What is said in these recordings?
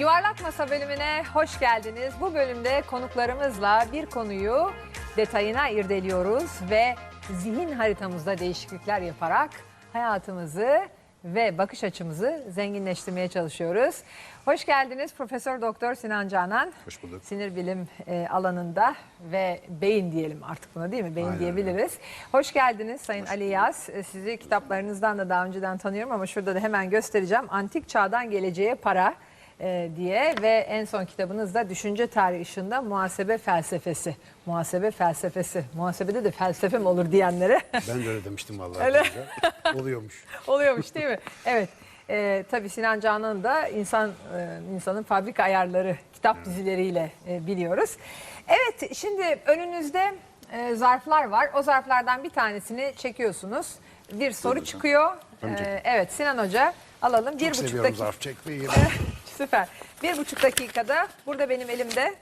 Yuvarlak Masa bölümüne hoş geldiniz. Bu bölümde konuklarımızla bir konuyu detayına irdeliyoruz ve zihin haritamızda değişiklikler yaparak hayatımızı ve bakış açımızı zenginleştirmeye çalışıyoruz. Hoş geldiniz Profesör Doktor Sinan Canan. Hoş bulduk. Sinir bilim e, alanında ve beyin diyelim artık buna değil mi? Beyin Aynen diyebiliriz. Hoş geldiniz Sayın Ali Yaz. E, Sizi kitaplarınızdan da daha önceden tanıyorum ama şurada da hemen göstereceğim. Antik çağdan geleceğe para e, diye ve en son kitabınız da Düşünce Tarihi Işığında Muhasebe Felsefesi. Muhasebe Felsefesi. Muhasebede de felsefe mi olur diyenlere Ben de öyle demiştim vallahi. Öyle. Oluyormuş. oluyormuş değil mi? Evet. E, tabii Sinan Canan'ı da insan e, insanın fabrika ayarları kitap dizileriyle e, biliyoruz. Evet şimdi önünüzde e, zarflar var. O zarflardan bir tanesini çekiyorsunuz. Bir soru çıkıyor. Önce. E, evet Sinan Hoca alalım. bir buçuk seviyorum dakika. zarf çekmeyi. Süper. Bir buçuk dakikada burada benim elimde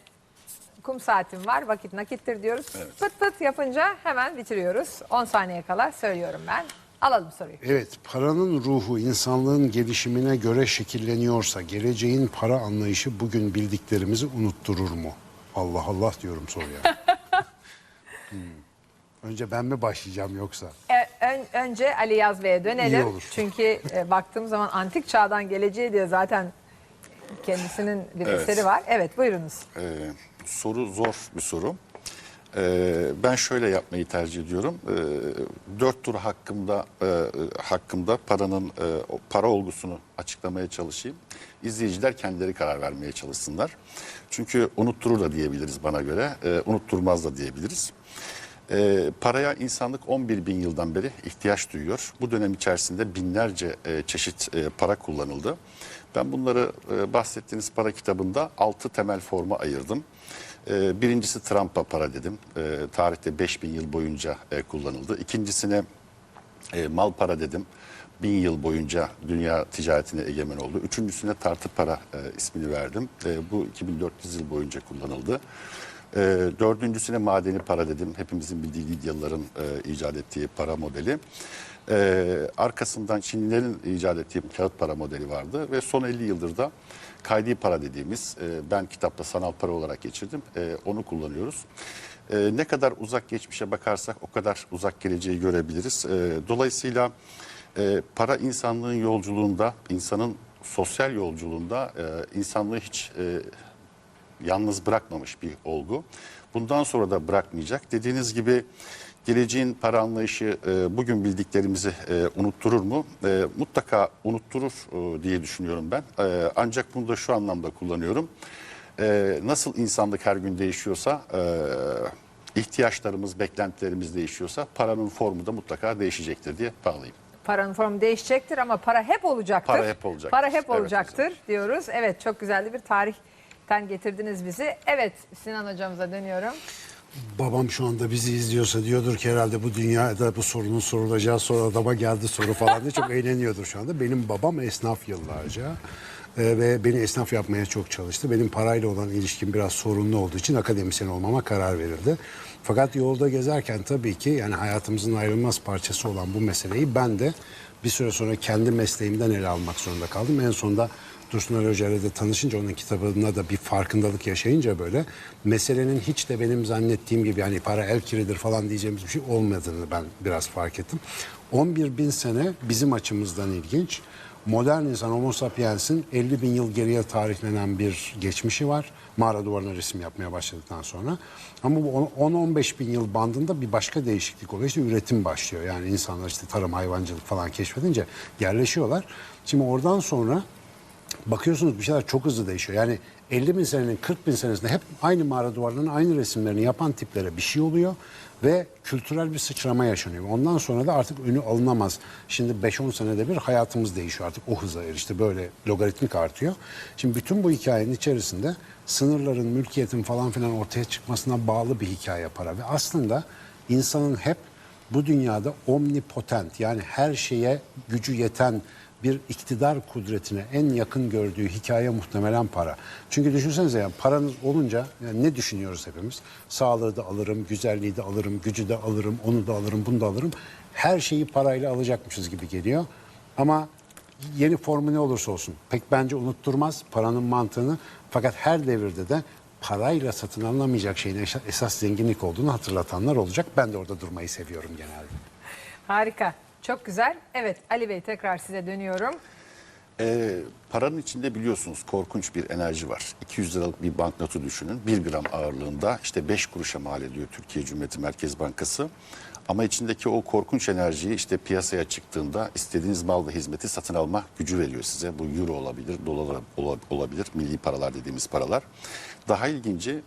kum saatim var. Vakit nakittir diyoruz. Pıt pıt yapınca hemen bitiriyoruz. 10 saniye kala söylüyorum ben. Alalım soruyu. Evet, paranın ruhu insanlığın gelişimine göre şekilleniyorsa geleceğin para anlayışı bugün bildiklerimizi unutturur mu? Allah Allah diyorum soruya. Hmm. Önce ben mi başlayacağım yoksa? E, ön- önce Ali Yaz Bey'e dönelim. İyi olur. Çünkü e, baktığım zaman antik çağdan geleceği diye zaten kendisinin bir Evet. eseri var. Evet buyurunuz. Ee, soru zor bir soru. Ee, ben şöyle yapmayı tercih ediyorum. Ee, dört tur hakkımda e, hakkımda paranın e, para olgusunu açıklamaya çalışayım. İzleyiciler kendileri karar vermeye çalışsınlar. Çünkü unutturur da diyebiliriz bana göre, e, unutturmaz da diyebiliriz. Ee, paraya insanlık 11 bin yıldan beri ihtiyaç duyuyor. Bu dönem içerisinde binlerce e, çeşit e, para kullanıldı. Ben bunları e, bahsettiğiniz para kitabında 6 temel forma ayırdım. E, birincisi Trump'a para dedim. E, tarihte 5 bin yıl boyunca e, kullanıldı. İkincisine e, mal para dedim. Bin yıl boyunca dünya ticaretine egemen oldu. Üçüncüsüne tartı para e, ismini verdim. E, bu 2400 yıl boyunca kullanıldı. E, dördüncüsüne madeni para dedim. Hepimizin bildiği Lidyalıların e, icat ettiği para modeli. E, arkasından Çinlilerin icat ettiği kağıt para modeli vardı. Ve son 50 yıldır da kaydi para dediğimiz, e, ben kitapta sanal para olarak geçirdim. E, onu kullanıyoruz. E, ne kadar uzak geçmişe bakarsak o kadar uzak geleceği görebiliriz. E, dolayısıyla e, para insanlığın yolculuğunda, insanın sosyal yolculuğunda e, insanlığı hiç e, yalnız bırakmamış bir olgu. Bundan sonra da bırakmayacak. Dediğiniz gibi geleceğin para anlayışı e, bugün bildiklerimizi e, unutturur mu? E, mutlaka unutturur e, diye düşünüyorum ben. E, ancak bunu da şu anlamda kullanıyorum. E, nasıl insanlık her gün değişiyorsa, e, ihtiyaçlarımız, beklentilerimiz değişiyorsa paranın formu da mutlaka değişecektir diye bağlayayım. Paranın formu değişecektir ama para hep olacaktır. Para hep olacaktır. Para hep Evet, olacaktır diyoruz. Evet çok güzel bir tarihten getirdiniz bizi. Evet Sinan hocamıza dönüyorum. Babam şu anda bizi izliyorsa diyordur ki herhalde bu dünyada bu sorunun sorulacağı sonra adama geldi soru falan diye çok eğleniyordur şu anda. Benim babam esnaf yıllarca e, ve beni esnaf yapmaya çok çalıştı. Benim parayla olan ilişkim biraz sorunlu olduğu için akademisyen olmama karar verildi. Fakat yolda gezerken tabii ki yani hayatımızın ayrılmaz parçası olan bu meseleyi ben de bir süre sonra kendi mesleğimden ele almak zorunda kaldım. En sonunda Dursun Hoca ile de tanışınca onun kitabına da bir farkındalık yaşayınca böyle meselenin hiç de benim zannettiğim gibi yani para el kiridir falan diyeceğimiz bir şey olmadığını ben biraz fark ettim. 11 bin sene bizim açımızdan ilginç. Modern insan Homo sapiens'in 50 bin yıl geriye tarihlenen bir geçmişi var. Mağara duvarına resim yapmaya başladıktan sonra. Ama bu 10-15 bin yıl bandında bir başka değişiklik oluyor. İşte üretim başlıyor. Yani insanlar işte tarım, hayvancılık falan keşfedince yerleşiyorlar. Şimdi oradan sonra bakıyorsunuz bir şeyler çok hızlı değişiyor. Yani 50 bin senenin 40 bin senesinde hep aynı mağara duvarlarının aynı resimlerini yapan tiplere bir şey oluyor ve kültürel bir sıçrama yaşanıyor. Ondan sonra da artık önü alınamaz. Şimdi 5-10 senede bir hayatımız değişiyor artık o hıza erişti böyle logaritmik artıyor. Şimdi bütün bu hikayenin içerisinde sınırların, mülkiyetin falan filan ortaya çıkmasına bağlı bir hikaye para ve aslında insanın hep bu dünyada omnipotent yani her şeye gücü yeten bir iktidar kudretine en yakın gördüğü hikaye muhtemelen para. Çünkü düşünsenize yani paranız olunca yani ne düşünüyoruz hepimiz? Sağlığı da alırım, güzelliği de alırım, gücü de alırım, onu da alırım, bunu da alırım. Her şeyi parayla alacakmışız gibi geliyor. Ama yeni formu ne olursa olsun pek bence unutturmaz paranın mantığını. Fakat her devirde de parayla satın alınamayacak şeyin esas- zenginlik olduğunu hatırlatanlar olacak. Ben de orada durmayı seviyorum genelde. Harika. Çok güzel. Evet Ali Bey tekrar size dönüyorum. Ee, paranın içinde biliyorsunuz korkunç bir enerji var. 200 liralık bir banknotu düşünün. 1 gram ağırlığında işte 5 kuruşa mal ediyor Türkiye Cumhuriyeti Merkez Bankası. Ama içindeki o korkunç enerjiyi işte piyasaya çıktığında istediğiniz mal ve hizmeti satın alma gücü veriyor size. Bu euro olabilir, dolar ola- olabilir, milli paralar dediğimiz paralar. Daha ilginci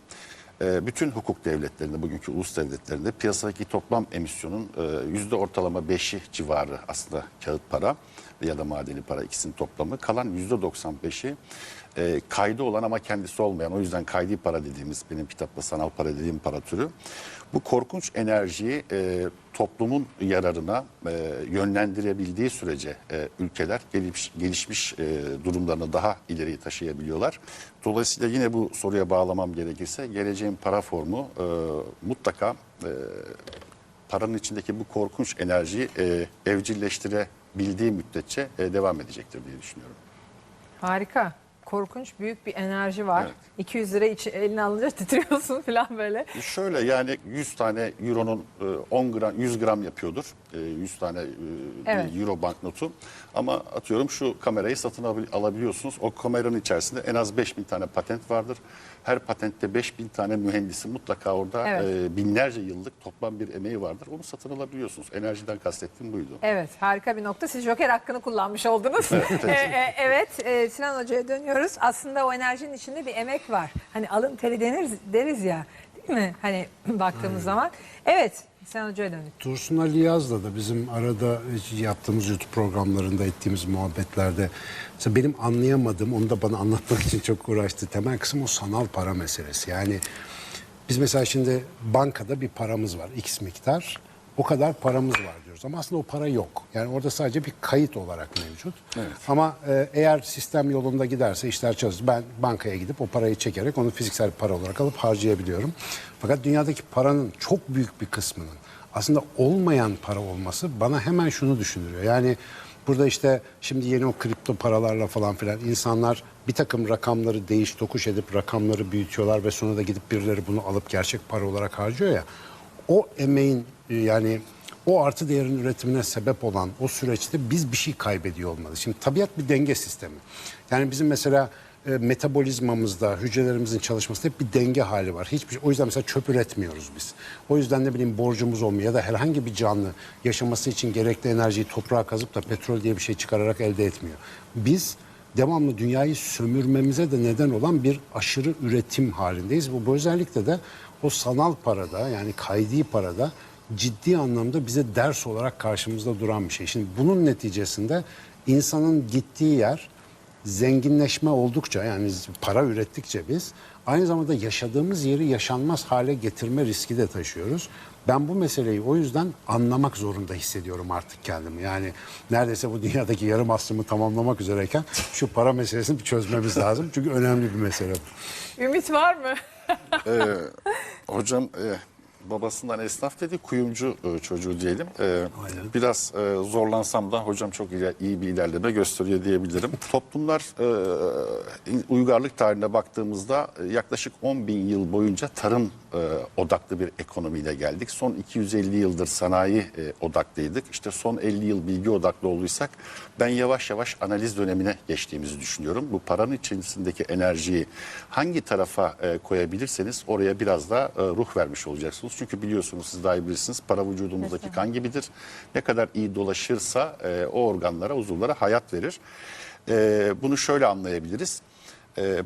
e, bütün hukuk devletlerinde, bugünkü ulus devletlerinde piyasadaki toplam emisyonun e, yüzde ortalama 5'i civarı aslında kağıt para ya da madeni para ikisinin toplamı. Kalan yüzde 95'i e, kaydı olan ama kendisi olmayan o yüzden kaydi para dediğimiz benim kitapta sanal para dediğim para türü. Bu korkunç enerjiyi e, toplumun yararına e, yönlendirebildiği sürece e, ülkeler gelişmiş, gelişmiş e, durumlarını daha ileriye taşıyabiliyorlar. Dolayısıyla yine bu soruya bağlamam gerekirse geleceğin para formu e, mutlaka e, paranın içindeki bu korkunç enerjiyi e, evcilleştirebildiği müddetçe e, devam edecektir diye düşünüyorum. Harika. Korkunç büyük bir enerji var. Evet. 200 lira içi, eline alınca titriyorsun falan böyle. Şöyle yani 100 tane euronun e, 10 gram 100 gram yapıyordur. E, 100 tane e, Evet. euro banknotu. Ama atıyorum şu kamerayı satın abil- alabiliyorsunuz. O kameranın içerisinde en az 5000 tane patent vardır. Her patentte 5000 tane mühendisi mutlaka orada Evet. e, binlerce yıllık toplam bir emeği vardır. Onu satın alabiliyorsunuz. Enerjiden kastettiğim buydu. Evet harika bir nokta. Siz Joker hakkını kullanmış oldunuz. Evet, E, e, evet e, Sinan Hoca'ya dönüyoruz. Aslında o enerjinin içinde bir emek var. Hani alın teri deniriz, deriz ya mi? Hani baktığımız zaman. Evet Sinan Hoca'ya döndük. Dursun Ali Yaz'la da bizim arada yaptığımız YouTube programlarında ettiğimiz muhabbetlerde mesela benim anlayamadığım onu da bana anlatmak için çok uğraştı. Temel kısım o sanal para meselesi. Yani biz mesela şimdi bankada bir paramız var x miktar. O kadar paramız var diyoruz ama aslında o para yok. Yani orada sadece bir kayıt olarak mevcut. Ama e, eğer sistem yolunda giderse işler çalışır. Ben bankaya gidip o parayı çekerek onu fiziksel para olarak alıp harcayabiliyorum. Fakat dünyadaki paranın çok büyük bir kısmının aslında olmayan para olması bana hemen şunu düşündürüyor. Yani burada işte şimdi yeni o kripto paralarla falan filan insanlar bir takım rakamları değiş tokuş edip rakamları büyütüyorlar ve sonra da gidip birileri bunu alıp gerçek para olarak harcıyor ya. O emeğin e, yani o artı değerin üretimine sebep olan o süreçte biz bir şey kaybediyor olmalı. Şimdi tabiat bir denge sistemi. Yani bizim mesela e, metabolizmamızda, hücrelerimizin çalışmasında hep bir denge hali var. Hiçbir o yüzden mesela çöp üretmiyoruz biz. O yüzden ne bileyim borcumuz olmuyor ya da herhangi bir canlı yaşaması için gerekli enerjiyi toprağa kazıp da petrol diye bir şey çıkararak elde etmiyor. Biz devamlı dünyayı sömürmemize de neden olan bir aşırı üretim halindeyiz. Bu, bu özellikle de o sanal parada yani kaydi parada ciddi anlamda bize ders olarak karşımızda duran bir şey. Şimdi bunun neticesinde insanın gittiği yer zenginleşme oldukça yani para ürettikçe biz aynı zamanda yaşadığımız yeri yaşanmaz hale getirme riski de taşıyoruz. Ben bu meseleyi o yüzden anlamak zorunda hissediyorum artık kendimi. Yani neredeyse bu dünyadaki yarım aslımı tamamlamak üzereyken şu para meselesini bir çözmemiz lazım. Çünkü önemli bir mesele bu. Ümit var mı? Ee, hocam e, babasından esnaf dedi kuyumcu e, çocuğu diyelim. Ee, biraz e, zorlansam da hocam çok iyi, iyi bir ilerleme gösteriyor diyebilirim. Toplumlar e, uygarlık tarihine baktığımızda e, yaklaşık 10 bin yıl boyunca tarım e, odaklı bir ekonomiyle geldik. Son 250 yıldır sanayi e, odaklıydık. İşte son 50 yıl bilgi odaklı olduysak ben yavaş yavaş analiz dönemine geçtiğimizi düşünüyorum. Bu paranın içerisindeki enerjiyi hangi tarafa e, koyabilirseniz oraya biraz da e, ruh vermiş olacaksınız. Çünkü biliyorsunuz siz daha iyi bilirsiniz para vücudumuzdaki kan gibidir. Ne kadar iyi dolaşırsa e, o organlara, uzuvlara hayat verir. E, bunu şöyle anlayabiliriz. E,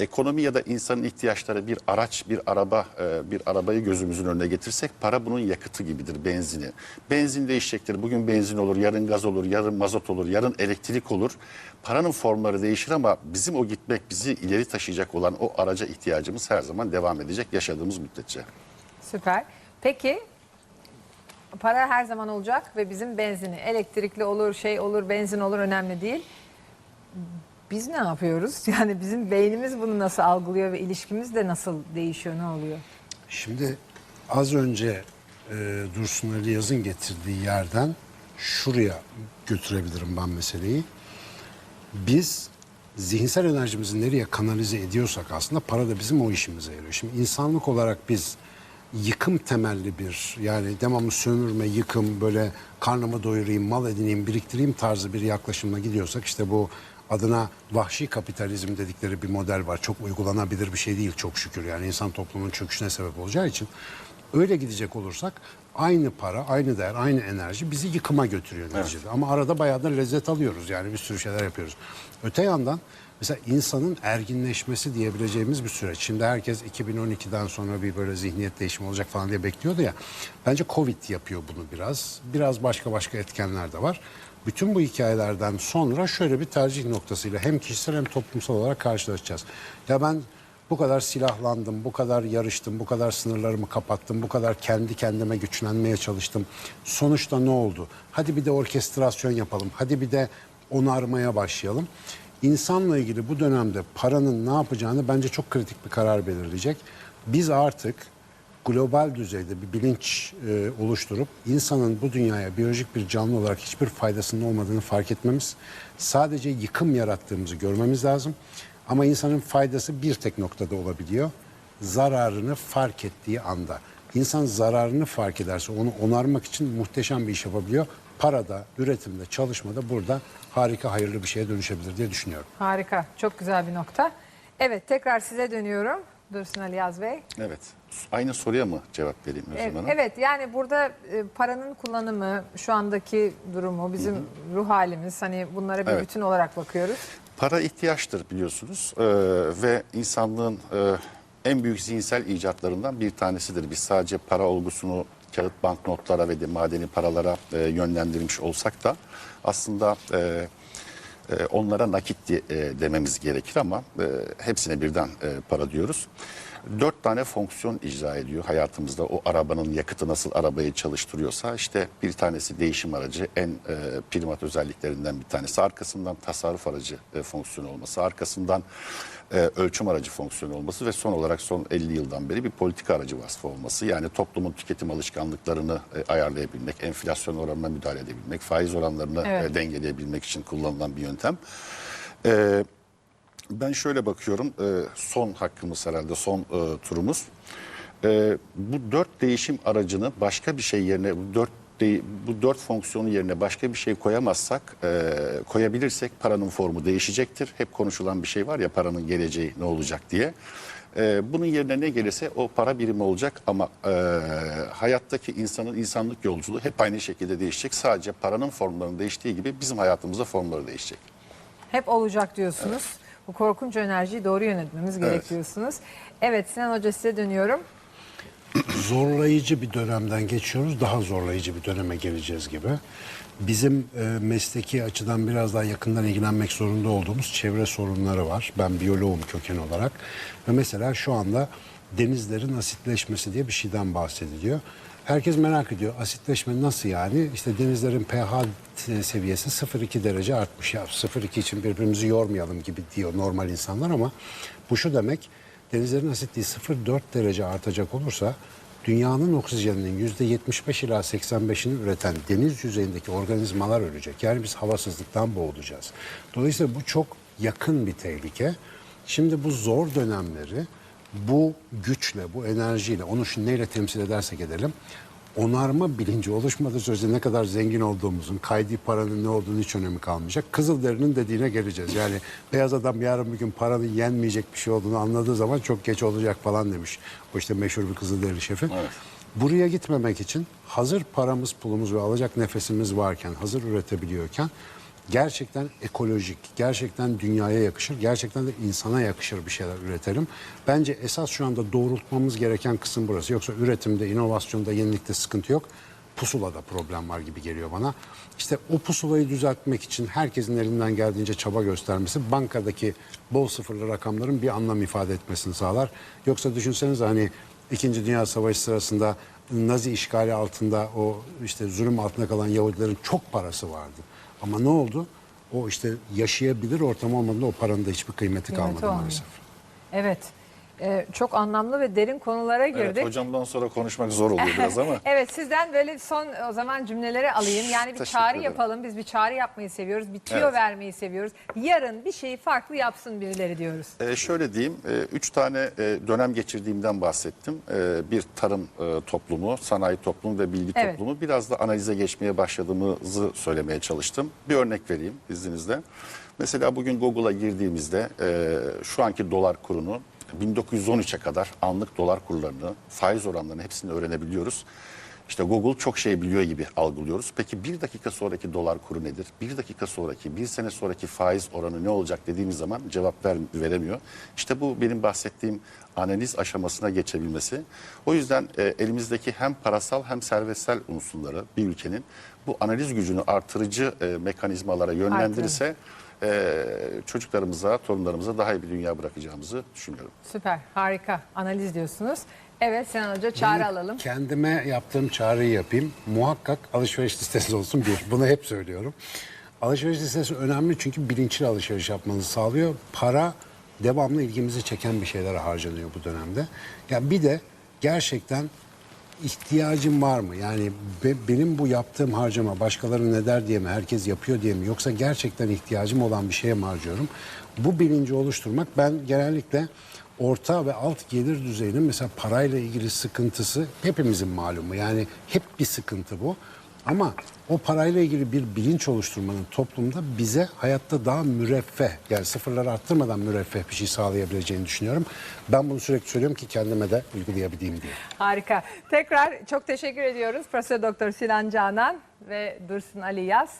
ekonomi ya da insanın ihtiyaçları bir araç, bir araba, e, bir arabayı gözümüzün önüne getirsek para bunun yakıtı gibidir, benzini. Benzin değişecektir. Bugün benzin olur, yarın gaz olur, yarın mazot olur, yarın elektrik olur. Paranın formları değişir ama bizim o gitmek, bizi ileri taşıyacak olan o araca ihtiyacımız her zaman devam edecek yaşadığımız müddetçe. Süper. Peki para her zaman olacak ve bizim benzini elektrikli olur, şey olur, benzin olur önemli değil. Biz ne yapıyoruz? Yani bizim beynimiz bunu nasıl algılıyor ve ilişkimiz de nasıl değişiyor, ne oluyor? Şimdi az önce e, Dursun Ali Yaz'ın getirdiği yerden şuraya götürebilirim ben meseleyi. Biz zihinsel enerjimizi nereye kanalize ediyorsak aslında para da bizim o işimize yarıyor. Şimdi insanlık olarak biz yıkım temelli bir yani devamlı sömürme, yıkım böyle karnımı doyurayım, mal edineyim, biriktireyim tarzı bir yaklaşımla gidiyorsak işte bu adına vahşi kapitalizm dedikleri bir model var. Çok uygulanabilir bir şey değil çok şükür. Yani insan toplumunun çöküşüne sebep olacağı için öyle gidecek olursak aynı para, aynı değer, aynı enerji bizi yıkıma götürüyor neticede. Ama arada bayağı da lezzet alıyoruz yani bir sürü şeyler yapıyoruz. Öte yandan mesela insanın erginleşmesi diyebileceğimiz bir süreç. Şimdi herkes 2012'den sonra bir böyle zihniyet değişimi olacak falan diye bekliyordu ya. Bence Covid yapıyor bunu biraz. Biraz başka başka etkenler de var. Bütün bu hikayelerden sonra şöyle bir tercih noktasıyla hem kişisel hem toplumsal olarak karşılaşacağız. Ya ben bu kadar silahlandım, bu kadar yarıştım, bu kadar sınırlarımı kapattım, bu kadar kendi kendime güçlenmeye çalıştım. Sonuçta ne oldu? Hadi bir de orkestrasyon yapalım, hadi bir de onarmaya başlayalım. İnsanla ilgili bu dönemde paranın ne yapacağını bence çok kritik bir karar belirleyecek. Biz artık global düzeyde bir bilinç e, oluşturup insanın bu dünyaya biyolojik bir canlı olarak hiçbir faydasının olmadığını fark etmemiz, sadece yıkım yarattığımızı görmemiz lazım. Ama insanın faydası bir tek noktada olabiliyor. Zararını fark ettiği anda. İnsan zararını fark ederse onu onarmak için muhteşem bir iş yapabiliyor. Parada, üretimde, çalışmada burada harika hayırlı bir şeye dönüşebilir diye düşünüyorum. Harika. Çok güzel bir nokta. Evet tekrar size dönüyorum. Dursun Ali Yaz Bey. Evet. Aynı soruya mı cevap vereyim Özlem Evet, Hanım? evet yani burada e, paranın kullanımı, şu andaki durumu, bizim ruh halimiz hani bunlara bir Evet. bütün olarak bakıyoruz. Para ihtiyaçtır biliyorsunuz Ee, ve insanlığın e, en büyük zihinsel icatlarından bir tanesidir. Biz sadece para olgusunu kağıt banknotlara ve de madeni paralara e, yönlendirmiş olsak da aslında e, e, onlara nakit di- e, dememiz gerekir ama e, hepsine birden e, para diyoruz. Dört tane fonksiyon icra ediyor hayatımızda. O arabanın yakıtı nasıl arabayı çalıştırıyorsa işte bir tanesi değişim aracı en e, primat özelliklerinden bir tanesi. Arkasından tasarruf aracı e, fonksiyonu olması, arkasından e, ölçüm aracı fonksiyonu olması ve son olarak son 50 yıldan beri bir politika aracı vasfı olması. Yani toplumun tüketim alışkanlıklarını e, ayarlayabilmek, enflasyon oranına müdahale edebilmek, faiz oranlarını Evet. e, dengeleyebilmek için kullanılan bir yöntem. E, ben şöyle bakıyorum, e, son hakkımız herhalde, son e, turumuz. E, bu dört değişim aracını başka bir şey yerine, bu dört bu dört fonksiyonu yerine başka bir şey koyamazsak, koyabilirsek paranın formu değişecektir. Hep konuşulan bir şey var ya paranın geleceği ne olacak diye. Bunun yerine ne gelirse o para birimi olacak ama e, hayattaki insanın insanlık yolculuğu hep aynı şekilde değişecek. Sadece paranın formlarının değiştiği gibi bizim hayatımızda formları değişecek. Hep olacak diyorsunuz. Bu korkunç enerjiyi doğru yönetmemiz Evet. diyorsunuz. Evet Sinan Hoca size dönüyorum. zorlayıcı bir dönemden geçiyoruz. Daha zorlayıcı bir döneme geleceğiz gibi. Bizim e, mesleki açıdan biraz daha yakından ilgilenmek zorunda olduğumuz çevre sorunları var. Ben biyoloğum köken olarak. Ve mesela şu anda denizlerin asitleşmesi diye bir şeyden bahsediliyor. Herkes merak ediyor. Asitleşme nasıl yani? İşte denizlerin pH seviyesi 0,2 derece artmış. Ya 0,2 için birbirimizi yormayalım gibi diyor normal insanlar ama bu şu demek denizlerin asitliği 0,4 derece artacak olursa dünyanın oksijeninin %75 ila 85'ini üreten deniz yüzeyindeki organizmalar ölecek. Yani biz havasızlıktan boğulacağız. Dolayısıyla bu çok yakın bir tehlike. Şimdi bu zor dönemleri bu güçle, bu enerjiyle, onu şimdi neyle temsil edersek edelim, onarma bilinci oluşmadığı sürece ne kadar zengin olduğumuzun, kaydi paranın ne olduğunu hiç önemi kalmayacak. Kızılderinin dediğine geleceğiz. Yani beyaz adam yarın bir gün paranın yenmeyecek bir şey olduğunu anladığı zaman çok geç olacak falan demiş. O işte meşhur bir Kızılderili şefi. Buraya gitmemek için hazır paramız, pulumuz ve alacak nefesimiz varken, hazır üretebiliyorken gerçekten ekolojik, gerçekten dünyaya yakışır, gerçekten de insana yakışır bir şeyler üretelim. Bence esas şu anda doğrultmamız gereken kısım burası. Yoksa üretimde, inovasyonda, yenilikte sıkıntı yok. Pusulada problem var gibi geliyor bana. İşte o pusulayı düzeltmek için herkesin elinden geldiğince çaba göstermesi bankadaki bol sıfırlı rakamların bir anlam ifade etmesini sağlar. Yoksa düşünsenize hani İkinci Dünya Savaşı sırasında Nazi işgali altında o işte zulüm altında kalan Yahudilerin çok parası vardı. Ama ne oldu? O işte yaşayabilir ortam olmadığında o paranın da hiçbir kıymeti, Kıymeti kalmadı olmuyor. maalesef. Evet. Ee, çok anlamlı ve derin konulara girdik. Evet, hocamdan sonra konuşmak zor oluyor biraz ama. Evet sizden böyle son o zaman cümleleri alayım. Yani bir çağrı yapalım. Biz bir çağrı yapmayı seviyoruz. Bir tüyo Evet. vermeyi seviyoruz. Yarın bir şeyi farklı yapsın birileri diyoruz. Ee, şöyle diyeyim, e, üç tane e, dönem geçirdiğimden bahsettim. E, bir tarım e, toplumu, sanayi toplumu ve bilgi Evet. toplumu. Biraz da analize geçmeye başladığımızı söylemeye çalıştım. Bir örnek vereyim izninizle. Mesela bugün Google'a girdiğimizde e, şu anki dolar kurunu 1913'e kadar anlık dolar kurlarını, faiz oranlarını hepsini öğrenebiliyoruz. İşte Google çok şey biliyor gibi algılıyoruz. Peki bir dakika sonraki dolar kuru nedir? Bir dakika sonraki, bir sene sonraki faiz oranı ne olacak dediğimiz zaman cevap ver, veremiyor. İşte bu benim bahsettiğim analiz aşamasına geçebilmesi. O yüzden e, elimizdeki hem parasal hem servetsel unsurları bir ülkenin bu analiz gücünü artırıcı e, mekanizmalara yönlendirirse e, çocuklarımıza, torunlarımıza daha iyi bir dünya bırakacağımızı düşünüyorum. Süper, harika. Analiz diyorsunuz. Evet Sinan Hoca çağrı Benim alalım. Kendime yaptığım çağrıyı yapayım. Muhakkak alışveriş listesi olsun bir. Bunu hep söylüyorum. Alışveriş listesi önemli çünkü bilinçli alışveriş yapmanızı sağlıyor. Para devamlı ilgimizi çeken bir şeylere harcanıyor bu dönemde. Ya bir de gerçekten ihtiyacım var mı? Yani be- benim bu yaptığım harcama başkaları ne der diye mi, herkes yapıyor diye mi yoksa gerçekten ihtiyacım olan bir şeye mi harcıyorum? Bu bilinci oluşturmak ben genellikle orta ve alt gelir düzeyinin mesela parayla ilgili sıkıntısı hepimizin malumu. Yani hep bir sıkıntı bu. Ama o parayla ilgili bir bilinç oluşturmanın toplumda bize hayatta daha müreffeh yani sıfırları arttırmadan müreffeh bir şey sağlayabileceğini düşünüyorum. Ben bunu sürekli söylüyorum ki kendime de uygulayabileyim diye. Harika. Tekrar çok teşekkür ediyoruz Profesör Doktor Sinan Canan ve Dursun Ali Yaz.